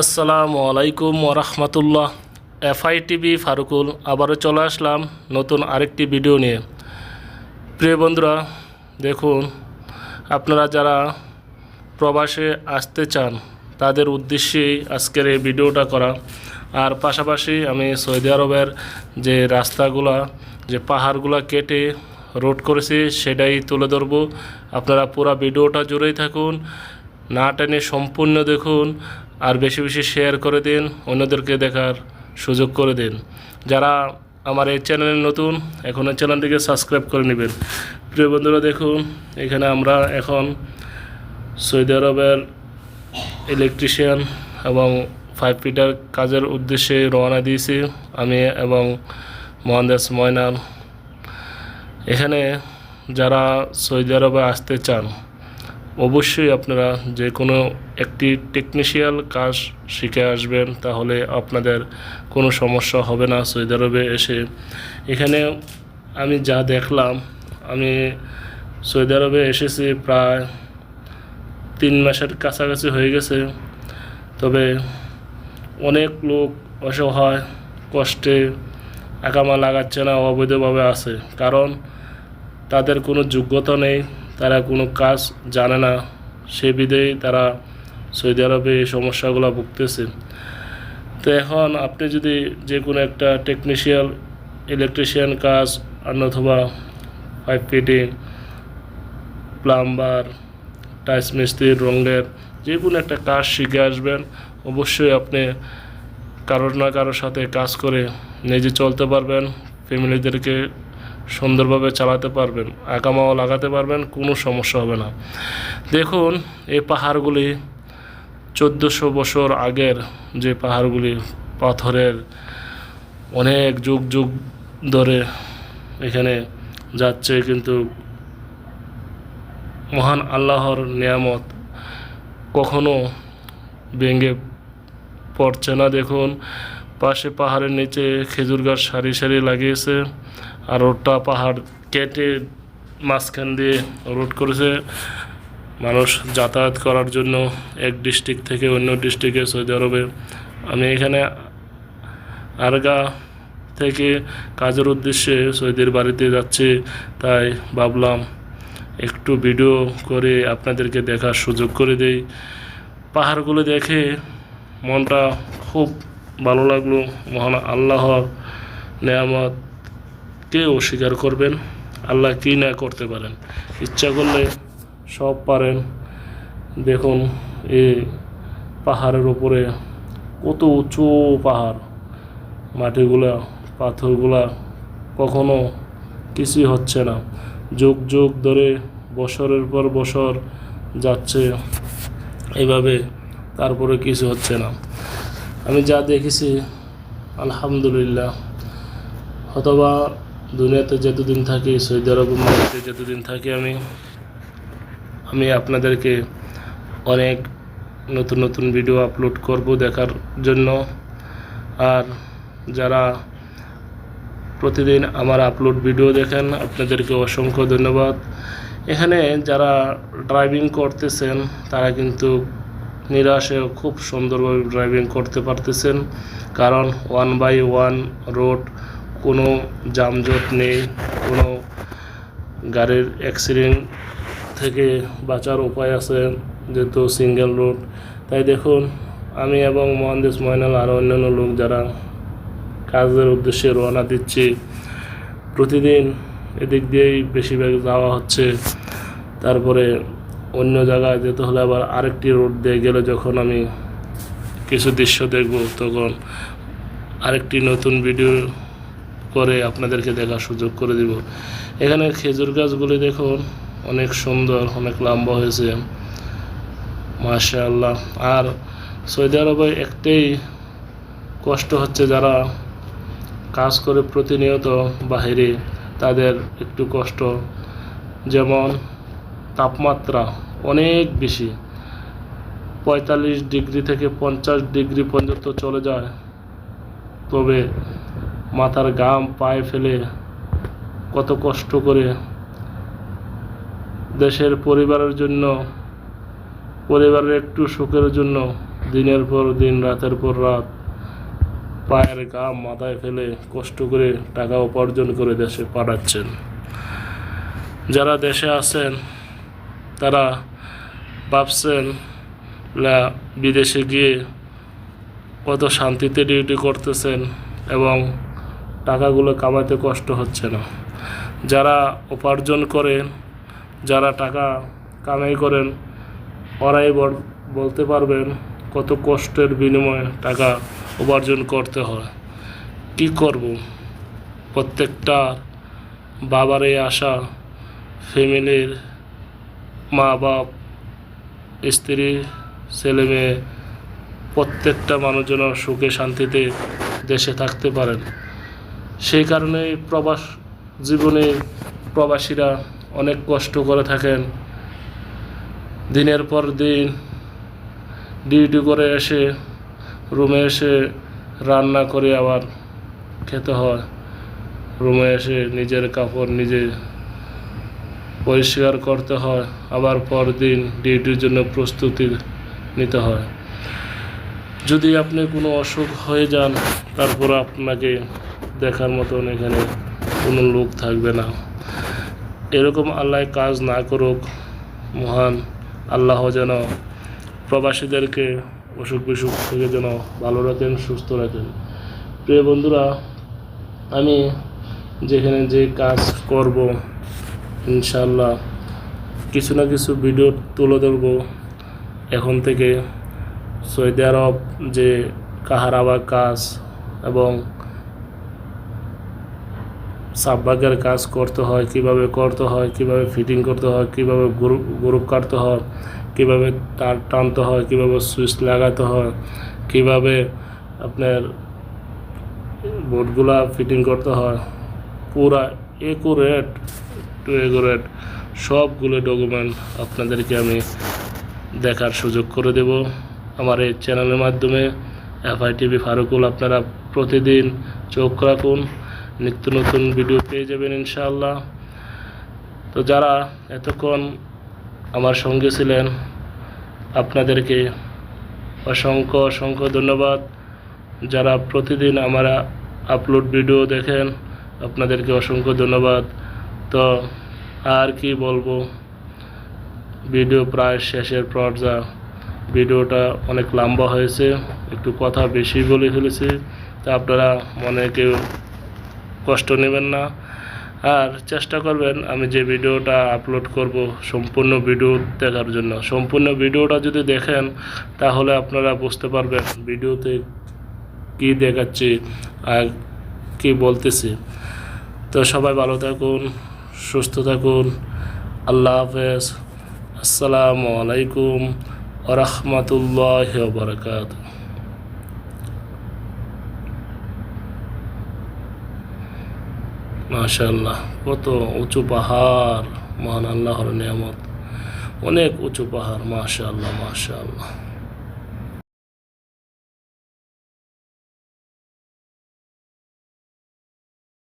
আসসালামু আলাইকুম ওরহমতুল্লাহ। এফআই টিভি ফারুকুল আবারও চলে আসলাম নতুন আরেকটি ভিডিও নিয়ে। প্রিয় বন্ধুরা, দেখুন, আপনারা যারা প্রবাসে আসতে চান, তাদের উদ্দেশ্যেই আজকের এই ভিডিওটা করা। আর পাশাপাশি আমি সৌদি আরবের যে রাস্তাগুলা, যে পাহাড়গুলা কেটে রোড করেছি, সেটাই তুলে ধরবো। আপনারা পুরো ভিডিওটা জুড়েই থাকুন। না টেনে সম্পূর্ণ দেখুন। আর বেশি বেশি শেয়ার করে দিন, অন্যদেরকে দেখার সুযোগ করে দিন। যারা আমার এই চ্যানেলে নতুন, এখন এই চ্যানেলটিকে সাবস্ক্রাইব করে নেবেন। প্রিয় বন্ধুরা, দেখুন, এখানে আমরা এখন সৌদি আরবের ইলেকট্রিশিয়ান এবং ফাইভ ফিটার কাজের উদ্দেশ্যে রওনা দিয়েছি, আমি এবং মহান্দাস ময়নাল। এখানে যারা সৌদি আরবে আসতে চান অবশ্যই আপনারা যে কোনো একটি টেকনিশিয়াল কাজ শিখে আসবেন, তাহলে আপনাদের কোনো সমস্যা হবে না সৌদি আরবে এসে। এখানে আমি যা দেখলাম, আমি সৌদি আরবে এসেছি প্রায় তিন মাসের কাছাকাছি হয়ে গেছে। তবে অনেক লোক অসহায়, কষ্টে একামা লাগাচ্ছে না, অবৈধভাবে আছে। কারণ তাদের কোনো যোগ্যতা নেই। তারা কোনো কাজ জানে না। সে বিধেই তারা সৌদি আরবে এই সমস্যাগুলো ভুগতেছে। তো এখন আপনি যদি যে কোনো একটা টেকনিশিয়াল ইলেকট্রিশিয়ান কাজ অথবা পাইপ ফিটিং প্লাম্বার টাইস মিস্ত্রি রঙের যে কোনো একটা কাজ শিখে আসবেন, অবশ্যই আপনি কারোর না কারোর সাথে কাজ করে নিজে চলতে পারবেন। ফ্যামিলিদেরকে সুন্দরভাবে চালাতে পারবেন আকামাও লাগাতে পারবেন, কোনো সমস্যা হবে না। দেখুন, এই পাহাড়গুলি চোদ্দোশো বছর আগের যে পাহাড়গুলি, পাথরের অনেক যুগ যুগ ধরে এখানে যাচ্ছে, কিন্তু মহান আল্লাহর নিয়ামত কখনো ভেঙে পড়ছে না। দেখুন, পাশে পাহাড়ের নিচে খেজুর গাছ সারি সারি লাগিয়েছে। আর রোডটা পাহাড় কেটে মাঝখান দিয়ে রোড করেছে। মানুষ যাতায়াত করার জন্য এক ডিস্ট্রিক্ট থেকে অন্য ডিস্ট্রিক্টে সৌদি আরবে। আমি এখানে আরগা থেকে কাজের উদ্দেশ্যে সৌদির বাড়িতে যাচ্ছি, তাই ভাবলাম একটু ভিডিও করে আপনাদেরকে দেখার সুযোগ করে দেই। পাহাড়গুলো দেখে মনটা খুব ভালো লাগল। মহান আল্লাহর নেয়ামত। কে অস্বীকার করবেন, আল্লাহ কী না করতে পারেন? ইচ্ছা করলে সব পারেন। দেখুন এ পাহাড়ের উপরে কত উঁচু পাহাড়। মাটিগুলা, পাথরগুলা কখনো কিছুই হচ্ছে না। যুগ যুগ ধরে, বছরের পর বছর যাচ্ছে, এভাবে তারপরে কিছু হচ্ছে না। আমি যা দেখেছি, আলহামদুলিল্লাহ। অথবা দুনিয়াতে যতদিন থাকি, সৌদি আরব মাটিতে যতদিন থাকি আমি আমি আপনাদেরকে অনেক নতুন নতুন ভিডিও আপলোড করব দেখার জন্য। আর যারা প্রতিদিন আমার আপলোড ভিডিও দেখেন, আপনাদেরকে অসংখ্য ধন্যবাদ। এখানে যারা ড্রাইভিং করতেছেন, তারা কিন্তু নিরাশে খুব সুন্দরভাবে ড্রাইভিং করতে পারতেছেন। কারণ ওয়ান বাই ওয়ান রোড কোনো যানজট নেই, কোনো গাড়ির অ্যাক্সিডেন্ট থেকে বাঁচার উপায় আছে যেহেতু সিঙ্গেল রোড তাই দেখুন, আমি এবং মহান্দেশ ময়নাল আরও অন্যান্য লোক যারা কাজের উদ্দেশ্যে রওনা দিচ্ছি, প্রতিদিন এদিক দিয়েই বেশিরভাগ যাওয়া হচ্ছে। তারপরে অন্য জায়গায় যেতে হলে আবার আরেকটি রোড দিয়ে গেলে যখন আমি কিছু দৃশ্য দেখব, তখন আরেকটি নতুন ভিডিও করে আপনাদেরকে দেখার সুযোগ করে দিব। এখানে খেজুর গাছগুলি দেখুন, অনেক সুন্দর, অনেক লম্বা হয়েছে। মাশা আল্লাহ আর সৌদি আরবে একটাই কষ্ট হচ্ছে যারা কাজ করে প্রতিনিয়ত বাহিরে, তাদের একটু কষ্ট। যেমন তাপমাত্রা অনেক বেশি। পঁয়তাল্লিশ ডিগ্রি থেকে পঞ্চাশ ডিগ্রি পর্যন্ত চলে যায়। তবে মাথার গাম পায়ে ফেলে কত কষ্ট করে দেশের পরিবারের জন্য, পরিবারের একটু সুখের জন্য দিনের পর দিন, রাতের পর রাত পায়ের গাম মাথায় ফেলে কষ্ট করে টাকা উপার্জন করে দেশে পাঠাচ্ছেন। যারা দেশে আছেন, তারা ভাবছেন বিদেশে গিয়ে কত শান্তিতে ডিউটি করতেছেন এবং টাকাগুলো কামাতে কষ্ট হচ্ছে না। যারা উপার্জন করেন, যারা টাকা কামাই করেন, ওরাই বল- বলতে পারবেন কত কষ্টের বিনিময়ে টাকা উপার্জন করতে হয়। কি করব? প্রত্যেকটা বাবার এই আশা, ফ্যামিলির মা বাপ স্ত্রী ছেলে মেয়ে প্রত্যেকটা মানুষজন সুখে শান্তিতে দেশে থাকতে পারেন। সেই কারণেই প্রবাস জীবনে প্রবাসীরা অনেক কষ্ট করে থাকেন। দিনের পর দিন ডিউটি করে এসে, রুমে এসে রান্না করে আবার খেতে হয়। রুমে এসে নিজের কাপড় নিজে পরিষ্কার করতে হয়, আবার পরদিন ডিউটির জন্য প্রস্তুতি নিতে হয়। যদি আপনি কোনো অসুখ হয়ে যান, তারপর আপনাকে দেখার মতন এখানে কোনো লোক থাকবে না। এরকম আল্লাহ কাজ না করুক, মহান আল্লাহ যেন প্রবাসীদেরকে অসুখ বিসুখ থেকে যেন ভালো রাখেন, সুস্থ রাখেন। প্রিয় বন্ধুরা, আমি যেখানে যে কাজ করব ইনশাল্লাহ কিছু না কিছু ভিডিও তুলে ধরবো। এখন থেকে সৌদি আরব যে কাহারাবা কাজ এবং সাববাগের কাজ করতে হয়, কীভাবে করতে হয়, কীভাবে ফিটিং করতে হয়, কীভাবে গ্রুপ গ্রুপ কাটতে হয়, কীভাবে তার টানতে হয়, কীভাবে সুইচ লাগাতে হয়, কীভাবে আপনার বোর্ডগুলা ফিটিং করতে হয়, পুরা একুরেট টু একুরেট সবগুলো ডকুমেন্ট আপনাদেরকে আমি দেখার সুযোগ করে দেব। আমার এই চ্যানেলের মাধ্যমে এফআই টিভি ফারুকুল আপনারা প্রতিদিন চোখ রাখুন। নিত্য নতুন ভিডিও পেয়ে যাবেন ইনশাআল্লাহ। তো যারা এতক্ষণ আমার সঙ্গে ছিলেন, আপনাদেরকে অসংখ্য অসংখ্য ধন্যবাদ। যারা প্রতিদিন আমার আপলোড ভিডিও দেখেন, আপনাদেরকে অসংখ্য ধন্যবাদ। তো আর কি বলব ভিডিও প্রায় শেষের পর্যা ভিডিওটা অনেক লম্বা হয়েছে, একটু কথা বেশি বলে ফেলেছি। তা আপনারা মনে কেউ কষ্ট নেবেন না। আর চেষ্টা করবেন আমি যে ভিডিওটা আপলোড করব সম্পূর্ণ ভিডিও দেখার জন্য। সম্পূর্ণ ভিডিওটা যদি দেখেন, তাহলে আপনারা বুঝতে পারবেন ভিডিওতে কি দেখাচ্ছি আর কি বলতেছি। তো সবাই ভালো থাকুন, সুস্থ থাকুন। আল্লাহ হাফেজ। আসসালামু আলাইকুম ওরহমতুল্লাহ বরকাত মাশাল্লাহ কত উঁচু পাহাড়। মহান আল্লাহর নিয়ামত। অনেক উঁচু পাহাড় মাশাল্লাহ মাশাল্লাহ